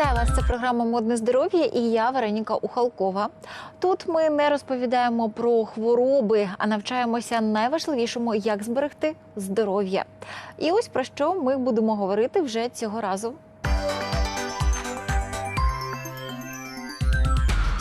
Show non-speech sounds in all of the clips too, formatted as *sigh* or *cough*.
Вітаю вас! Це програма Модне здоров'я і я Вероніка Ухалкова. Тут ми не розповідаємо про хвороби, а навчаємося найважливішому, як зберегти здоров'я. І ось про що ми будемо говорити вже цього разу.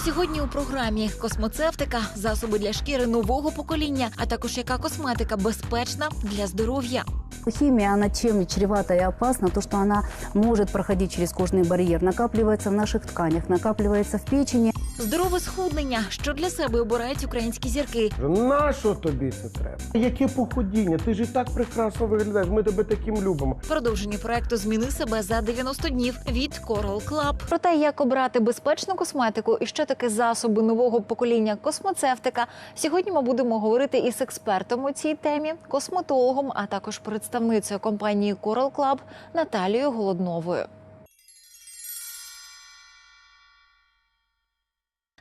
Сьогодні у програмі космоцевтика, засоби для шкіри нового покоління, а також яка косметика безпечна для здоров'я. Химия, она чем чревата и опасна? То, что она может проходить через кожный барьер, накапливается в наших тканях, накапливается в печени. Здорове схуднення, що для себе обирають українські зірки. Нащо тобі це треба? Яке похудіння? Ти ж і так прекрасно виглядаєш. Ми тебе таким любимо. Продовження проекту Зміни себе за 90 днів від Coral Club. Про те, як обрати безпечну косметику і що таке засоби нового покоління космоцевтика. Сьогодні ми будемо говорити із експертом у цій темі, косметологом, а також представницею компанії Coral Club Наталією Голодновою.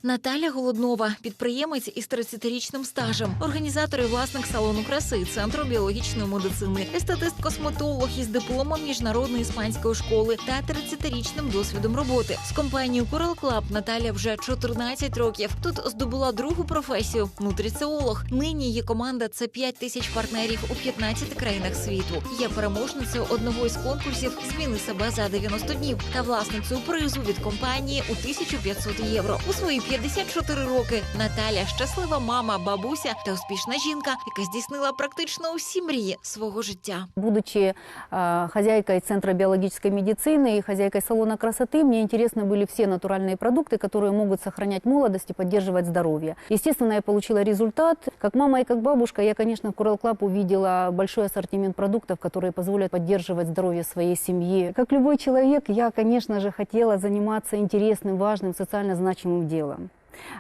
Наталя Голоднова, підприємець із 30-річним стажем, організатор і власник салону краси, центру біологічної медицини, естетист-косметолог із дипломом міжнародної іспанської школи та 30-річним досвідом роботи. З компанією Coral Club Наталя вже 14 років. Тут здобула другу професію нутриціолог. Нині її команда це 5 тисяч партнерів у 15 країнах світу. Є переможницею одного із конкурсів Зміни себе за 90 днів та власницею призу від компанії у 1500 євро. У свої 54 роки Наталя щаслива мама, бабуся та успішна жінка, яка здійснила практично усі мрії свого життя. Будучи э, хозяйкой Центра биологической медицины и хозяйкой салона красоты, мне интересны были все натуральные продукты, которые могут сохранять молодость и поддерживать здоровье. Естественно, я получила результат. Как мама и как бабушка, я, конечно, в Coral Club увидела большой ассортимент продуктов, которые позволят поддерживать здоровье своей семьи. Как любой человек, я, конечно же, хотела заниматься интересным, важным, социально значимым делом.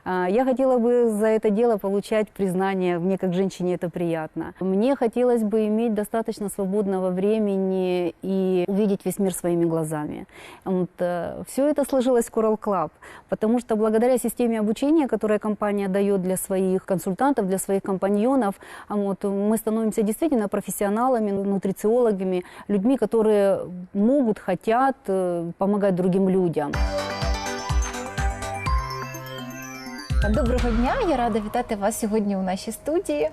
А, Я хотела бы за это дело получать признание, мне как женщине это приятно. Мне хотелось бы иметь достаточно свободного времени и увидеть весь мир своими глазами. все это сложилось в Coral Club, потому что благодаря системе обучения, которую компания дает для своих консультантов, для своих компаньонов, а вот, мы становимся действительно профессионалами, нутрициологами, людьми, которые могут, хотят э, помогать другим людям. Доброго дня! Я рада вітати вас сьогодні у нашій студії.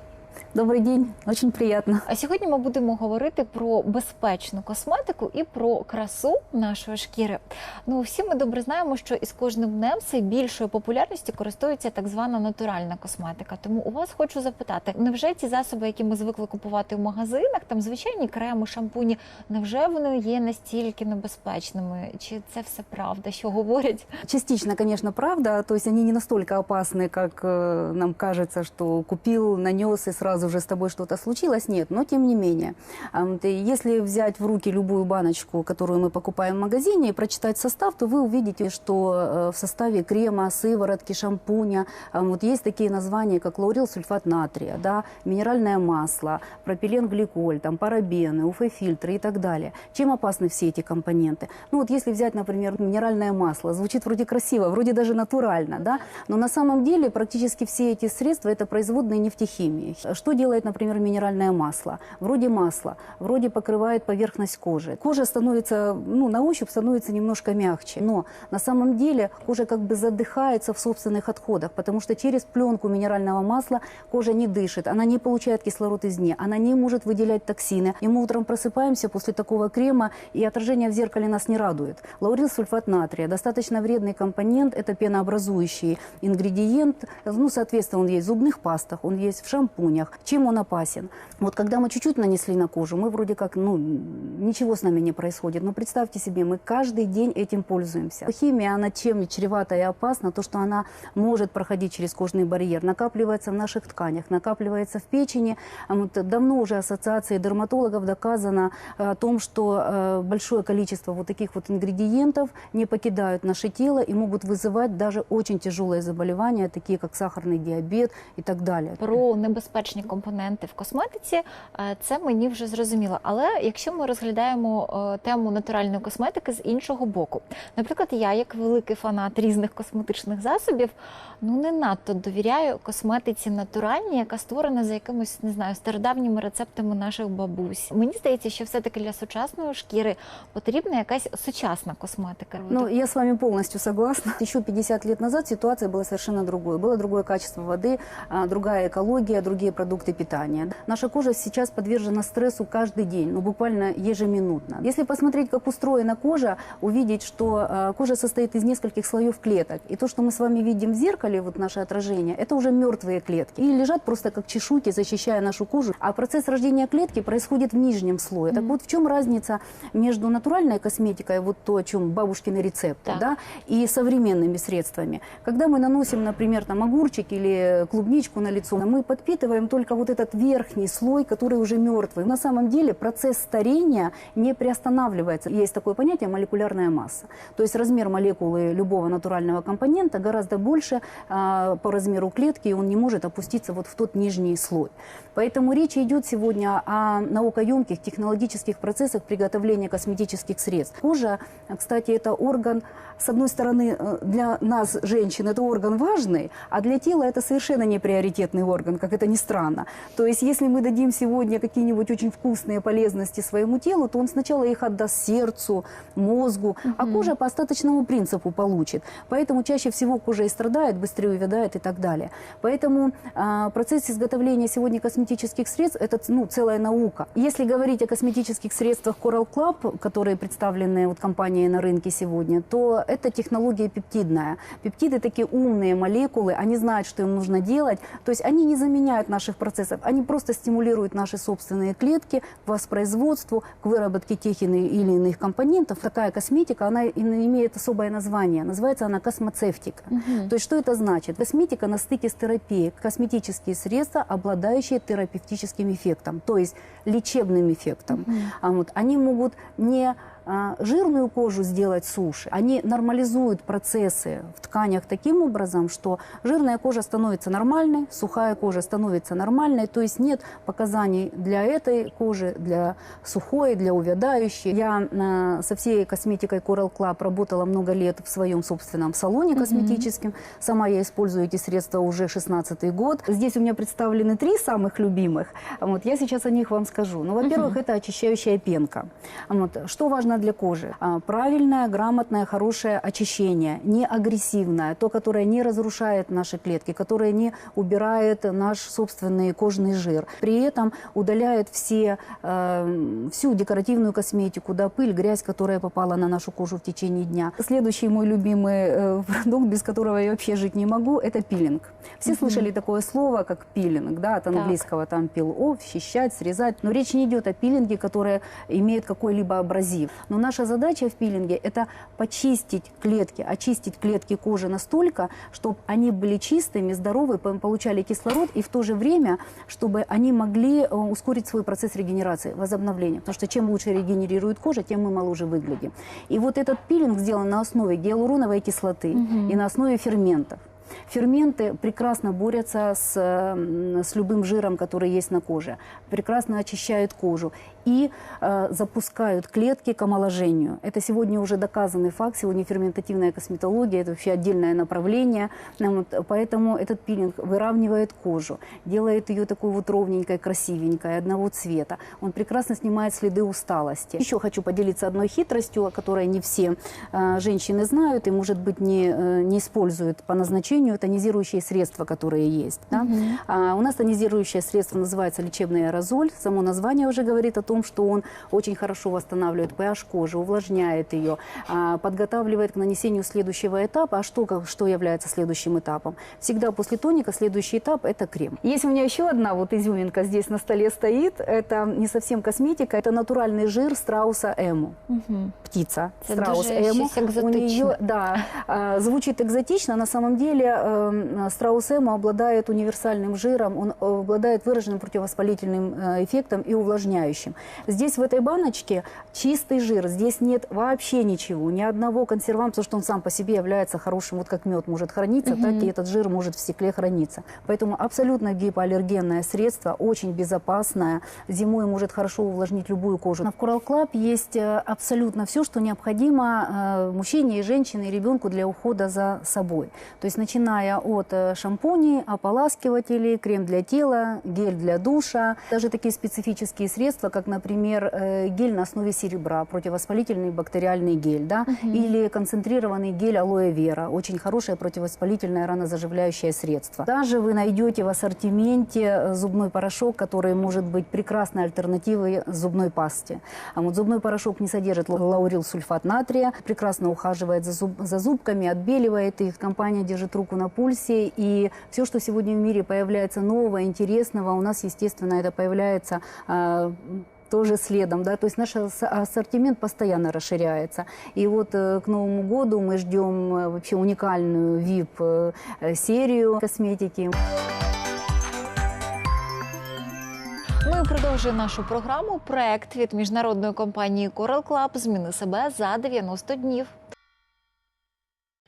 Добрый день, очень приятно. А сьогодні ми будемо говорити про безпечну косметику і про красу нашої шкіри. Ну всі ми добре знаємо, що із кожним днем все більшою популярністю користується так звана натуральна косметика. Тому у вас хочу запитати: невже ті засоби, які ми звикли купувати в магазинах, там звичайні креми, шампуні, невже вони є настільки небезпечними? Чи це все правда, що говорять? Частично, конечно, правда. То есть они не настолько опасны, как э, нам кажется, что купил, нанес и сразу же с тобой что-то случилось. Нет, но тем не менее. Если взять в руки любую баночку, которую мы покупаем в магазине, и прочитать состав, то вы увидите, что э, в составе крема, сыворотки, шампуня вот есть такие названия, как лаурил сульфат натрия, да, минеральное масло, пропиленгликоль, там, парабены, УФ-фильтры и так далее. Чем опасны все эти компоненты? Ну вот если взять, например, минеральное масло, звучит вроде красиво, вроде даже натурально, да, но на самом деле практически все эти средства это производные нефтехимии. Что делает, например, минеральное масло? Вроде масла, вроде покрывает поверхность кожи. Кожа становится, ну, на ощупь становится немножко мягче, но на самом деле кожа как бы задыхается в собственных отходах, потому что через пленку минерального масла кожа не дышит, она не получает кислород извне, она не может выделять токсины. И мы утром просыпаемся после такого крема, и отражение в зеркале нас не радует. Лаурил сульфат натрия, достаточно вредный компонент, это пенообразующий ингредиент, ну, соответственно, он есть в зубных пастах, он есть в шампунях. Чем он опасен? Вот когда мы чуть-чуть нанесли на кожу, мы вроде как, ну, ничего с нами не происходит, но представьте себе, мы каждый день этим пользуемся. Химия, она чем чревата и опасна? То, что она может проходить через кожный барьер, накапливается в наших тканях, накапливается в печени. Вот давно уже ассоциацией дерматологов доказано э, о том, что э, большое количество вот таких вот ингредиентов не покидают наше тело и могут вызывать даже очень тяжелые заболевания, такие как сахарный диабет и так далее. Про небезпечні компоненти в косметиці, е, це мені вже зрозуміло. Але якщо ми розглядаємо е, тему натуральної косметики з іншого боку, наприклад, я, як великий фанат різних косметичних засобів, ну не надто довіряю косметиці натуральній, яка створена за якимось не знаю стародавніми рецептами наших бабусь. Мені здається, що все-таки для сучасної шкіри потрібна якась сучасна косметика. Ну, я с вами полностью согласна. Еще 50 лет назад ситуация была совершенно другой. Было другое качество воды, а, другая экология, другие Продукты питания. Наша кожа сейчас подвержена стрессу каждый день, ну буквально ежеминутно. Если посмотреть, как устроена кожа, увидеть, что а, кожа состоит из нескольких слоев клеток. И то, что мы с вами видим в зеркале, вот наше отражение, это уже мертвые клетки. И лежат просто как чешуйки, защищая нашу кожу. А процесс рождения клетки происходит в нижнем слое. Так вот, в чем разница между натуральной косметикой, вот то, о чем бабушкины рецепты, Так. да, и современными средствами. Когда мы наносим, например, там огурчик или клубничку на лицо, мы подпитываем только вот этот верхний слой, который уже мертвый. На самом деле процесс старения не приостанавливается. Есть такое понятие молекулярная масса. То есть размер молекулы любого натурального компонента гораздо больше а, по размеру клетки, и он не может опуститься вот в тот нижний слой. Поэтому речь идет сегодня о наукоемких технологических процессах приготовления косметических средств. Кожа, кстати, это орган, с одной стороны, э, для нас, женщин, это орган важный, а для тела это совершенно не приоритетный орган, как это ни странно. То есть, если мы дадим сегодня какие-нибудь очень вкусные полезности своему телу, то он сначала их отдаст сердцу, мозгу, а кожа по остаточному принципу получит. Поэтому чаще всего кожа и страдает, быстрее увядает и так далее. Поэтому а, процесс изготовления сегодня косметических средств – это ну, целая наука. Если говорить о косметических средствах Coral Club, которые представлены вот компанией на рынке сегодня, то это технология пептидная. Пептиды такие умные молекулы, они знают, что им нужно делать. То есть они не заменяют наших процессов, они просто стимулируют наши собственные клетки к воспроизводству, к выработке тех или иных компонентов. Такая косметика, она имеет особое название. Называется она космоцевтика. То есть что это значит? Косметика на стыке с терапией. Косметические средства, обладающие терапевтическим эффектом, то есть лечебным эффектом. А вот, они могут не жирную кожу сделать суше, они нормализуют процессы в тканях таким образом, что жирная кожа становится нормальной, сухая кожа становится нормальной, то есть нет показаний для этой кожи, для сухой, для увядающей. Я а, со всей косметикой Coral Club работала много лет в своем собственном салоне косметическом. Сама я использую эти средства уже 16 год. Здесь у меня представлены три самых любимых. Вот, я сейчас о них вам скажу. Ну, во-первых, это очищающая пенка. Вот, что важно для кожи? А, Правильное, грамотное, хорошее очищение, не агрессивное, то, которое не разрушает наши клетки, которое не убирает наш собственный кожный жир. При этом удаляет все, э, всю декоративную косметику, да, пыль, грязь, которая попала на нашу кожу в течение дня. Следующий мой любимый э, продукт, без которого я вообще жить не могу, это пилинг. Все слышали такое слово, как пилинг, да, от английского там пил off, счищать, срезать. Но речь не идет о пилинге, который имеет какой-либо абразив. Но наша задача в пилинге – это почистить клетки, очистить клетки кожи настолько, чтобы они были чистыми, здоровы, по- получали кислород, и в то же время, чтобы они могли э, ускорить свой процесс регенерации, возобновления. Потому что чем лучше регенерирует кожа, тем мы моложе выглядим. И вот этот пилинг сделан на основе гиалуроновой кислоты и на основе ферментов. Ферменты прекрасно борются с, с любым жиром, который есть на коже, прекрасно очищают кожу и э, запускают клетки к омоложению. Это сегодня уже доказанный факт. Сегодня ферментативная косметология – это вообще отдельное направление. Вот, поэтому этот пилинг выравнивает кожу, делает ее такой вот ровненькой, красивенькой, одного цвета. Он прекрасно снимает следы усталости. Еще хочу поделиться одной хитростью, о которой не все э, женщины знают и, может быть, не, э, не используют по назначению тонизирующие средства, которые есть. да. А, у нас тонизирующее средство называется лечебный аэрозоль. Само название уже говорит о том, что он очень хорошо восстанавливает pH кожи, увлажняет ее, а, подготавливает к нанесению следующего этапа. А что, как- что является следующим этапом? Всегда после тоника следующий этап – это крем. Есть у меня еще одна вот изюминка здесь на столе стоит. Это не совсем косметика, это натуральный жир страуса эму. Птица Это страус эму. У нее, да, а, звучит экзотично, на самом деле э, страус Эмо обладает универсальным жиром, он э, обладает выраженным противовоспалительным э, эффектом и увлажняющим. Здесь в этой баночке чистый жир, здесь нет вообще ничего, ни одного консерванта, потому что он сам по себе является хорошим, вот как мед может храниться, так и этот жир может в стекле храниться. Поэтому абсолютно гипоаллергенное средство, очень безопасное, зимой может хорошо увлажнить любую кожу. В Coral Club есть э, абсолютно все, что необходимо мужчине и женщине, и ребенку для ухода за собой. То есть начиная от э, шампуней, ополаскивателей, крем для тела, гель для душа, даже такие специфические средства, как, например, э, гель на основе серебра, противовоспалительный бактериальный гель, да, или концентрированный гель алоэ вера, очень хорошее противовоспалительное ранозаживляющее средство. Даже вы найдете в ассортименте э, зубной порошок, который может быть прекрасной альтернативой зубной пасте. А вот зубной порошок не содержит ла- лаурил сульфат натрия, прекрасно ухаживает за, зуб- за зубками, отбеливает их. Компания держит руку на пульсе. И все, что сегодня в мире появляется нового, интересного, у нас, естественно, это появляется а, тоже следом, да, то есть наш ас- ассортимент постоянно расширяется. И вот э, к Новому году мы ждем э, вообще уникальную VIP-серию косметики. Ми продовжуємо нашу програму. Проект від міжнародної компанії Coral Club Зміни себе за 90 днів.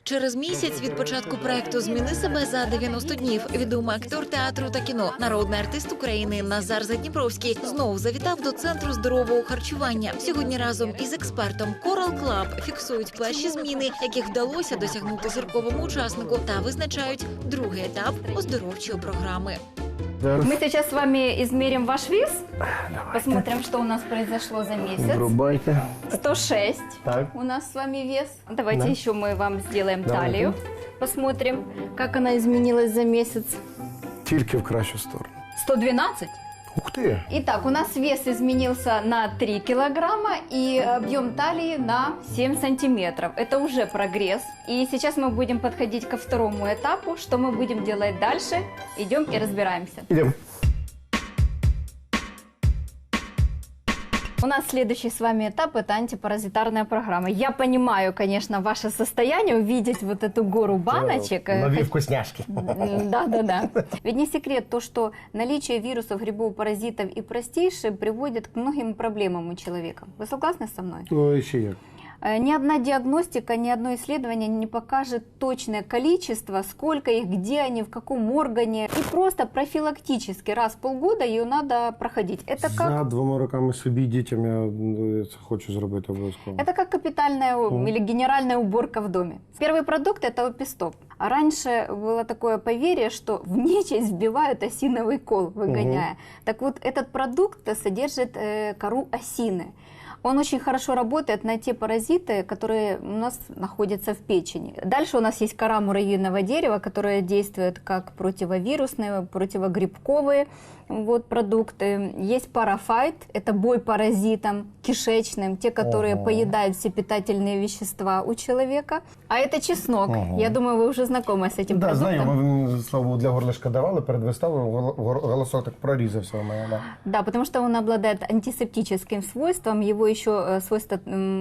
Через місяць від початку проекту Зміни себе за 90 днів. Відомий актор театру та кіно, народний артист України Назар Задніпровський знову завітав до центру здорового харчування. Сьогодні разом із експертом Coral Club фіксують перші зміни, яких вдалося досягнути зірковому учаснику, та визначають другий етап оздоровчої програми. Мы сейчас с вами измерим ваш вес. Посмотрим, что у нас произошло за месяц. врубайте. 106 Так. у нас с вами вес. Давайте Да. еще мы вам сделаем Давайте. талию. Посмотрим, как она изменилась за месяц. Тільки в кращу сторону. 112. Ух ти! Итак, у нас вес изменился на 3 килограмма и объем талии на 7 сантиметров. Это уже прогресс. И сейчас мы будем подходить ко второму этапу. Что мы будем делать дальше? Идем и разбираемся. Ідемо. У нас следующий с вами этап – это антипаразитарная программа. Я понимаю, конечно, ваше состояние, увидеть вот эту гору баночек. э, Нові хот- вкусняшки. *laughs* Да, да, да. Ведь не секрет то, что наличие вирусов, грибов, паразитов и простейших приводит к многим проблемам у человека. Вы согласны со мной? Ой, ще як. Э, Ни одна диагностика, ни одно исследование не покажет точное количество, сколько их, где они, в каком органе. И просто профилактически раз в полгода ее надо проходить. Это как За двома роками собі і дітям я е, це хочу зробити обов'язково. Это как капитальная у- Мгм. или генеральная уборка в доме. Первый продукт это опистоп. А раньше было такое поверье, что в нечисть вбивают осиновый кол, выгоняя. Так вот, этот продукт содержит э, кору осины. Он очень хорошо работает на те паразиты, которые у нас находятся в печени. Дальше у нас есть кора муравьиного дерева, которая действует как противовирусные, противогрибковые вот, продукты. Есть парафайт, это бой паразитам кишечным, те, которые Ого. поедают все питательные вещества у человека. А это чеснок. Ого. Я думаю, вы уже знакомы с этим Да, продуктом. він, слава Богу, для горлишка давали перед виставою, голосок так прорізався у мене. Да. Да, потому что он обладает антисептическим свойством. Его еще э, свойство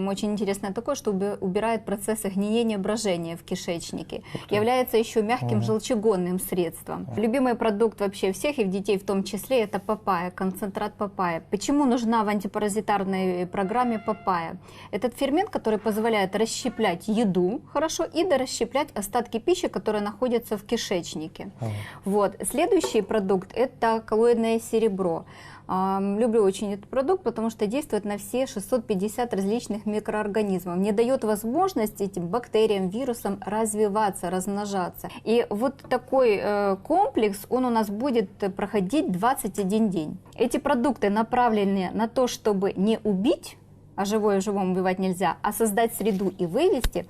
очень интересное такое, что уби- убирает процессы гниения, брожения в кишечнике. Является еще мягким желчегонным средством. Любимый продукт вообще всех и в детей в том числе это папайя, концентрат папайя. Почему нужна в антипаразитарной программе папайя? Этот фермент, который позволяет расщеплять еду хорошо и дорасщеплять остатки пищи, которые находятся в кишечнике. Вот. Следующий продукт – это коллоидное серебро. Люблю очень этот продукт, потому что действует на все 650 различных микроорганизмов, не дает возможности этим бактериям, вирусам развиваться, размножаться. И вот такой э, комплекс, он у нас будет проходить 21 день. Эти продукты направлены на то, чтобы не убить, а живое живом убивать нельзя, а создать среду и вывести.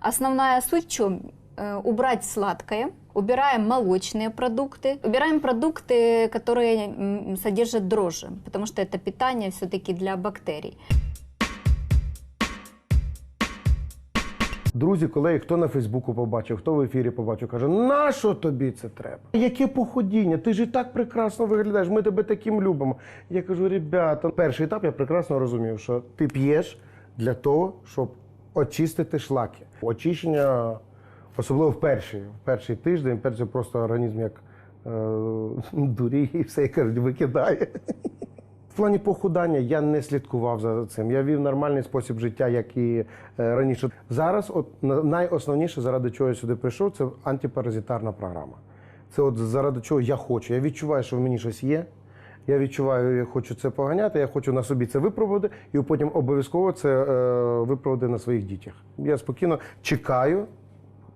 Основная суть в чем? Э, Убрать сладкое, убираем молочные продукты, убираем продукты, которые м, содержат дрожжи, потому что это питание все-таки для бактерий. Друзі, колеги, хто на Фейсбуку побачив, хто в ефірі побачив, каже, нащо тобі це треба? Яке походіння? Ти ж і так прекрасно виглядаєш, ми тебе таким любимо. Я кажу, ребята, перший етап я прекрасно розумів, що ти п'єш для того, щоб очистити шлаки. Очищення Особливо в перший, в перший тиждень, перший просто організм як е, *laughs* дуріє і все, кажуть, викидає. *laughs* В плані похудання я не слідкував за цим. Я вів нормальний спосіб життя, як і е, раніше. Зараз, от на- найосновніше, заради чого я сюди прийшов, це антипаразитарна програма. Це от заради чого я хочу. Я відчуваю, що в мені щось є. Я відчуваю, я хочу це поганяти, я хочу на собі це випробувати, і потім обов'язково це е, випробувати на своїх дітях. Я спокійно чекаю,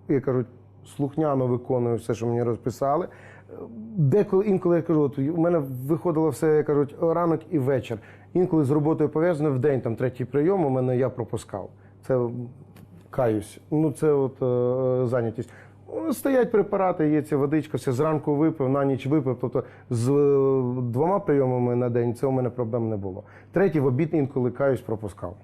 я кажу, слухняно виконую все, що мені розписали. Деколи інколи я кажу, от у мене виходило все, як кажуть, ранок і вечір. Інколи з роботою пов'язано в день, там третій прийом, у мене я пропускав. Це каюсь. Ну це от е, зайнятість. Ну, Стоять препарати, є ця водичка, все зранку випив, на ніч випив. Тобто з е, двома прийомами на день це у мене проблем не було. Третій в обід інколи каюсь пропускав.